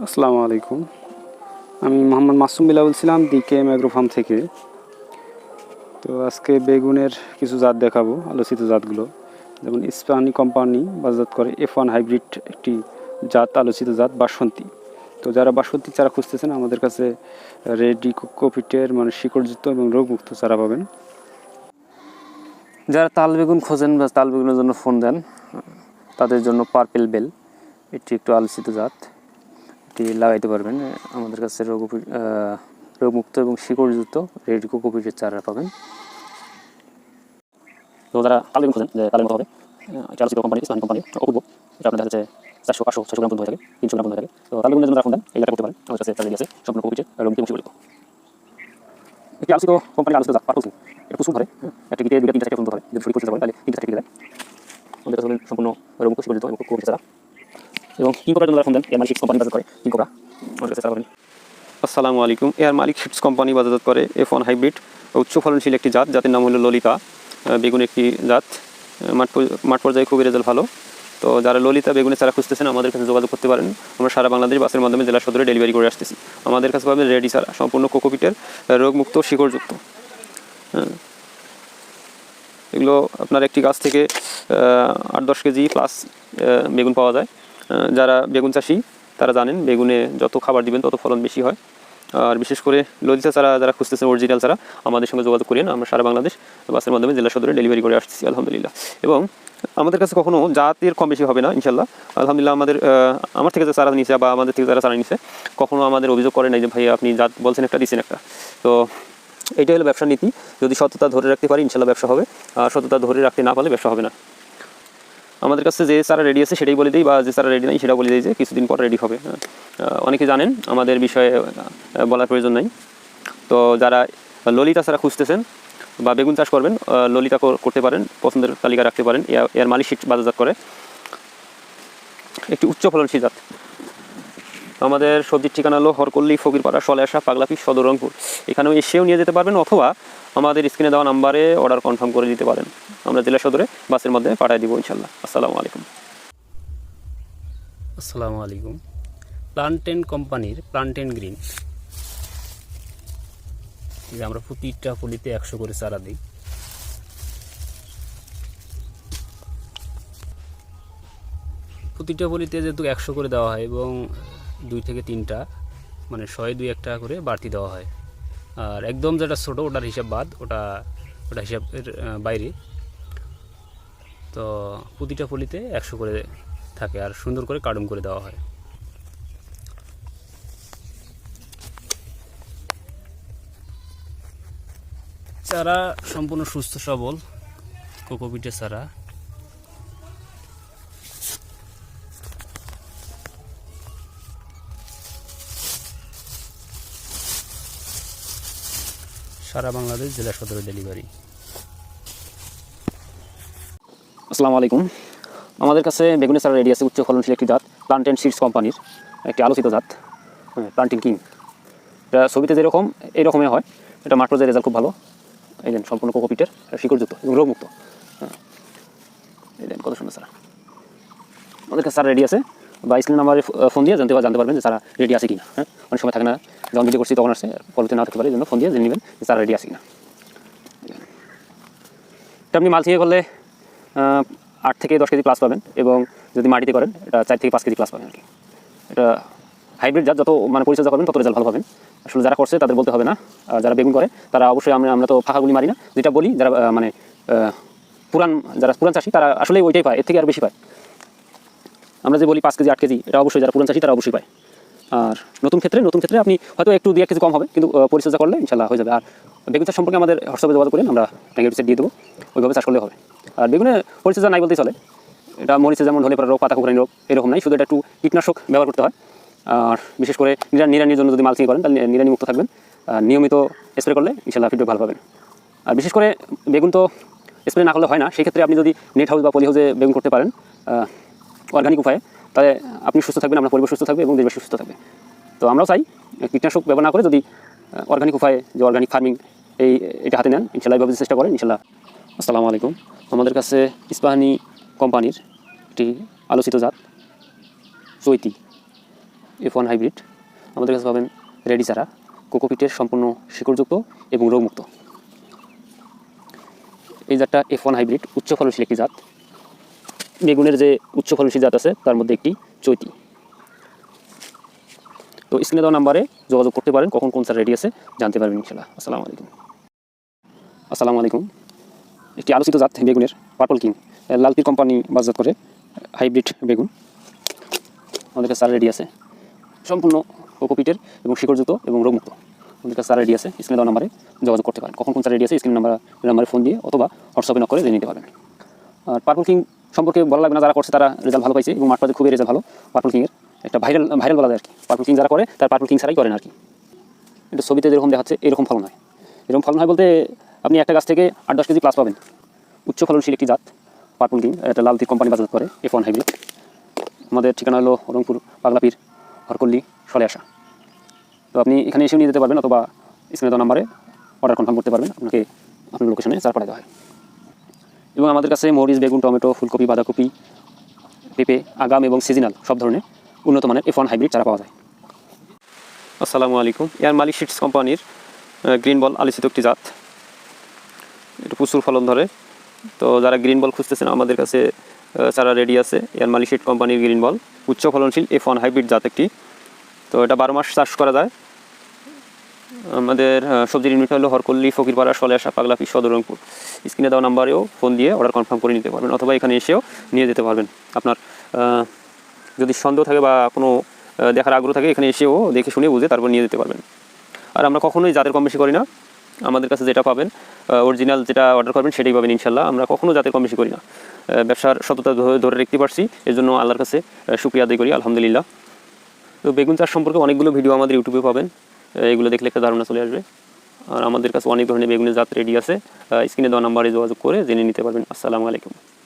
আসসালামু আলাইকুম। আমি মোহাম্মদ মাসুম বিলা বলছিলাম ডিকে ম্যাগ্রো ফার্ম থেকে। তো আজকে বেগুনের কিছু জাত দেখাবো, আলোচিত জাতগুলো। যেমন ইস্পানি কোম্পানি বাজাত করে এফ ওয়ান হাইব্রিড একটি জাত, আলোচিত জাত, বাসন্তী। তো যারা বাসন্তী চারা খুঁজতেছেন, আমাদের কাছে রেডি কোপিটের মানে শিকড়যুক্ত এবং রোগমুক্ত চারা পাবেন। যারা তাল বেগুন খোঁজেন বা তাল বেগুনের জন্য ফোন দেন, তাদের জন্য পার্পেল বেল এটি একটু আলোচিত জাত। এটি লাগাইতে পারবেন। আমাদের কাছে রোগ রোগমুক্ত এবং শিকড়যুক্ত রেডি কোকোপিটের চারা পাবেন। তো তাল বেগুন খোঁজেন, যে মতো হবে কোম্পানি কোম্পানি অপূর্ব। এটা চারশো, পাঁচশো ছশো গ্রাম হয়ে থাকে, তিনশো গ্রাম পর্যন্ত থাকে। তো বেগুনের জন্য রাখুন দেন করতে পারেন। আমার কাছে তাদের আছে, সম্পূর্ণ কপিটের রঙিন মুসি বলিত একটি আলোচিত কোম্পানির আলোচিত এটা কুসুম ধরে একটা গিটে দুটা তিনটা যদি তাহলে তিনটা দেয়। আমাদের কাছে সম্পূর্ণ মুসি বলিত এবং ছাড়া এবং কিং কোবরার জন্য রাখুন দেন? এমআর সিক্স কোম্পানি বাজার করে। কিং? কোবরা আমাদের কাছে ছাড়া আসসালামু আলাইকুম। এয়ার মালিক শিপস কোম্পানি বাজারজাত করে এফ ওয়ান হাইব্রিড উচ্চ ফলনশীল একটি জাত। জাতের নাম হলো ললিতা বেগুন একটি জাত। মাঠ মাঠ পর্যায়ে খুবই রেজাল্ট ভালো। তো যারা ললিতা বেগুনের চারা খুঁজতেছেন, আমাদের কাছে যোগাযোগ করতে পারেন। আমরা সারা বাংলাদেশ বাসের মাধ্যমে জেলা সদরে ডেলিভারি করে আসতেছি। আমাদের কাছে পাবেন রেডি চারা, সম্পূর্ণ কোকোপিটের রোগমুক্ত, শিকড়যুক্ত। হ্যাঁ। এগুলো আপনার একটি গাছ থেকে আট দশ কেজি প্লাস বেগুন পাওয়া যায়। যারা বেগুন চাষি, তারা জানেন বেগুনে যত খাবার দিবেন তত ফলন বেশি হয়। আর বিশেষ করে ললিতা চারা যারা খুঁজতেছেন অরিজিনাল চারা, আমাদের সঙ্গে যোগাযোগ করেন। আমরা সারা বাংলাদেশ বাসের মাধ্যমে জেলা সদরে ডেলিভারি করে আসতেছি আলহামদুলিল্লাহ। এবং আমাদের কাছে কখনো জাতের কম বেশি হবে না ইনশাল্লাহ আলহামদুলিল্লাহ আমাদের আমার থেকে যে চারা নিছে বা আমাদের থেকে যারা চারা নিছে, কখনো আমাদের অভিযোগ করে নাই যে ভাই আপনি জাত বলছেন একটা দিচ্ছেন একটা। তো এটাই হলো ব্যবসার নীতি। যদি সততা ধরে রাখতে পারি ইনশাল্লাহ ব্যবসা হবে। আর সততা ধরে রাখতে না পারলে ব্যবসা হবে না। আমাদের কাছে যে চারা রেডি আছে সেটাই বলে দিই, বা যে চারা রেডি নাই সেটা বলে দিই যে কিছুদিন পর রেডি হবে। হ্যাঁ। অনেকে জানেন আমাদের বিষয়ে বলার প্রয়োজন নাই। তো যারা ললিতা চারা খুঁজতেছেন বা বেগুন চাষ করবেন ললিতা করতে পারেন, পছন্দের তালিকা রাখতে পারেন। এর- মালিক শীত বাজারজাত করে। একটি উচ্চ ফলনশীল জাত। আমাদের সবজির ঠিকানা হলো হরকল্লি, ফকিরপাড়া, সলেসা, পাগলাপি, সদর রংপুর। এখানেও এসেও নিয়ে যেতে পারবেন অথবা আমাদের স্ক্রিনে দেওয়া নাম্বারে অর্ডার কনফার্ম করে দিতে পারেন। আমরা জেলা সদরে বাসের মধ্যে পাঠিয়ে দিব ইনশাল্লাহ আসসালামু আলাইকুম। আসসালামু আলাইকুম। প্লান্টেন কোম্পানির প্লান্টেন গ্রিন। যে আমরা প্রতিটা পলিতে একশো করে চারা দিই। প্রতিটা পলিতে যেহেতু একশো করে দেওয়া হয় এবং দুই থেকে তিনটা মানে শয়ে দুই একটা করে বাড়তি দেওয়া হয়। আর একদম যেটা ছোটো ওটার হিসাব বাদ, ওটা ওটা হিসাবের বাইরে। তো প্রতিটা পলিতে একশো করে থাকে আর সুন্দর করে কার্ডুন করে দেওয়া হয়। চারা সম্পূর্ণ সুস্থ, সবল কোকোপিটের চারা। সারা বাংলাদেশ জেলা সদরে ডেলিভারি। আসসালামু আলাইকুম। আমাদের কাছে বেগুনের চারা রেডি আছে, উচ্চ ফলনশীল একটি জাত প্লান্টেন সিডস কোম্পানির একটি আলোচিত জাত প্লান্টিং কিং এটা ছবিতে যেরকম এইরকমই হয়। এটা মাঠ পর্যায়ে রেজাল্ট খুব ভালো। এই দেন, সম্পূর্ণ কোকোপিটের শিকড়যুক্ত, এবং রোগমুক্ত। হ্যাঁ এই দেন, কত সুন্দর সারা আমাদের কাছে সারা রেডি আছে। বা স্ক্রিন নাম্বারে ফোন দিয়ে জানতে জানতে পারবেন যে সারা রেডি আছে কিনা হ্যাঁ? অনেক সময় থাকে না যখন ভিডিও করছি, তখন আসছে পরবর্তী না থাকতে পারে, এই জন্য ফোন দিয়ে জেনে নেবেন যে সারা রেডি আছে কিনা। এটা আপনি মাল থেকে করলে আট থেকে দশ কেজি প্লাস পাবেন এবং যদি মাটিতে করেন, এটা চার থেকে পাঁচ কেজি প্লাস পাবেন আর কি। এটা হাইব্রিড জাত, যত মানে পরিচর্যা করবেন, তত রেজাল্ট ভালো পাবেন। আসলে যারা করছে, তাদের বলতে হবে না। আর যারা বেগুন করে, তারা অবশ্যই আমরা আমরা তো ফাঁকাগুলি মারি না। যেটা বলি, যারা মানে পুরান, যারা পুরান চাষি, তারা আসলে ওইটাই পায়, এর থেকে আর বেশি পায়। আমরা যে বলি পাঁচ কেজি, আট কেজি, এটা অবশ্যই যারা পুরান চাষি, তারা অবশ্যই পায়। আর নতুন ক্ষেত্রে নতুন ক্ষেত্রে আপনি হয়তো একটু দুই এক কেজি কম হবে, কিন্তু পরিচর্যা করলে ইনশাল্লাহ হয়ে যাবে। আর বেগুন চাষ সম্পর্কে আমাদের হোয়াটসঅ্যাপে যোগাযোগ করেন, আমরা ট্যাঙ্গের দিয়ে দেবো। ওইভাবে চাষ করলে হবে। আর বেগুনের পরিচর্যা নাই বলতেই চলে। এটা মরিচে যেমন হলে পরে রোগ, পাতা কুকুরানি রোগ এরকম নাই, শুধু এটা একটু কীটনাশক ব্যবহার করতে হয়। আর বিশেষ করে নিরা নিরানির জন্য যদি মালচিং করেন, তাহলে নিরানি মুক্ত থাকবেন। নিয়মিত স্প্রে করলে ইনশাল্লাহ ফিডব্যাক ভালো পাবেন। আর বিশেষ করে বেগুন তো স্প্রে না করলে হয় না, সেক্ষেত্রে আপনি যদি নেট হাউস বা পলি হাউসে বেগুন করতে পারেন অর্গানিক উপায়ে, তাহলে আপনি সুস্থ থাকবেন, আপনার পরিবেশ সুস্থ থাকবে এবং দেশবাসী সুস্থ থাকবে। তো আমরাও চাই, কীটনাশক ব্যবহার না করে যদি অর্গানিক উপায়ে যে অর্গানিক ফার্মিং এই এটা হাতে নেন ইনশাল্লাহ এইভাবে চেষ্টা করেন ইনশাল্লাহ আসসালামু আলাইকুম। আমাদের কাছে ইস্পাহানি কোম্পানির একটি আলোচিত জাত, চৈতি এফ ওয়ান হাইব্রিড আমাদের কাছে পাবেন রেডি চারা, কোকোপিটের সম্পূর্ণ শিকড়যুক্ত এবং রোগমুক্ত। এই জাতটা এফ ওয়ান হাইব্রিড উচ্চ ফলনশীল একটি জাত। বেগুনের যে উচ্চ ফলনশীল জাত আছে, তার মধ্যে একটি চৈতি। তো স্ক্রিনে দেওয়া নাম্বারে যোগাযোগ করতে পারেন, কখন কোন চারা রেডি আছে, জানতে পারবেন ইনশাল্লাহ আসসালামু আলাইকুম। আসসালামু আলাইকুম। একটি আলোচিত জাত বেগুনের পার্পল কিং লালপির কোম্পানি বাজার করে হাইব্রিড বেগুন। আমাদের কাছে চারা রেডি আছে। সম্পূর্ণ কোকোপিটের এবং শিকড়যুক্ত এবং রোগমুক্ত। আমাদের কাছে চারা রেডি আছে স্ক্রিনে দেওয়া নাম্বারে যোগাযোগ করতে পারেন। কখন কোন সার রেডি আছে স্ক্রিন নাম্বার নাম্বারে ফোন দিয়ে অথবা হোয়াটসঅ্যাপে নক করে জেনে নিতে পারবেন। আর পার্পল কিং সম্পর্কে বলা লাগবে না, যারা করছে তারা রেজাল্ট ভালো পাইছে এবং মাঠ খুবই রেজাল্ট ভালো। পার্পল কিংয়ের একটা ভাইরাল ভাইরাল বলা যায় আর কি পার্পল কিং যারা করে, তার পার্পল কিং ছাড়াই করেন আর কি এটা ছবিতে যেরকম দেখাচ্ছে, এরকম ফলন হয়। এরকম ফলন হয় বলতে আপনি একটা গাছ থেকে আট দশ কেজি প্লাস পাবেন। উচ্চ ফলনশীল একটি জাত পার্পল কিং এটা লালতি কোম্পানি বাজার করে এফ ওয়ান হাইব্রিড আমাদের ঠিকানা হলো রংপুর, পাগলাপির হরকল্লি সলে আসা তো আপনি এখানে এসেও নিয়ে যেতে পারবেন অথবা স্ক্রিনে দেওয়া নাম্বারে অর্ডার কনফার্ম করতে পারবেন। আপনাকে আপনার লোকেশনে চার পাঠাতে হয়। এবং আমাদের কাছে মরিচ, বেগুন, টমেটো, ফুলকপি, বাঁধাকপি, পেঁপে, আগাম এবং সিজনাল সব ধরনের উন্নত মানের এফ ওয়ান হাইব্রিড চারা পাওয়া যায়। আসসালামু আলাইকুম। এয়ার মালিক শিটস কোম্পানির গ্রিন বল আলোচিত একটি জাত। প্রচুর ফলন ধরে। তো যারা গ্রিন বল খুঁজতেছেন, আমাদের কাছে চারা রেডি আছে। এয়ার মালিক শিট কোম্পানির গ্রিন বল উচ্চ ফলনশীল এফ ওয়ান হাইব্রিড জাত একটি। তো এটা বারো মাস চাষ করা যায়। আমাদের সবজির ইউনিট হলো হরকল্লি ফকিরপাড়া সলে সলেশা পাগলাপি সদরংপুর স্ক্রিনে দেওয়া নাম্বারেও ফোন দিয়ে অর্ডার কনফার্ম করে নিতে পারবেন অথবা এখানে এসেও নিয়ে যেতে পারবেন। আপনার যদি সন্দেহ থাকে বা কোনো দেখার আগ্রহ থাকে, এখানে এসেও দেখে শুনে বুঝে তারপর নিয়ে যেতে পারবেন। আর আমরা কখনোই জাতের কম বেশি করি না। আমাদের কাছে যেটা পাবেন অরিজিনাল যেটা অর্ডার করবেন সেটাই পাবেন ইনশাল্লাহ। আমরা কখনো যাতে কম বেশি করি না। ব্যবসার সততা ধরে- রাখতে পারছি। এর জন্য আল্লাহর কাছে শুক্রিয়া আদায় করি, আলহামদুলিল্লাহ। তো বেগুন চাষ সম্পর্কে অনেকগুলো ভিডিও আমাদের ইউটিউবে পাবেন। এগুলো দেখলে একটা ধারণা চলে আসবে। আর আমাদের কাছে অনেক ধরনের বেগুনের জাত রেডি আছে। স্ক্রিনে দেওয়া নাম্বারে যোগাযোগ করে জেনে নিতে পারবেন। আসসালামু আলাইকুম।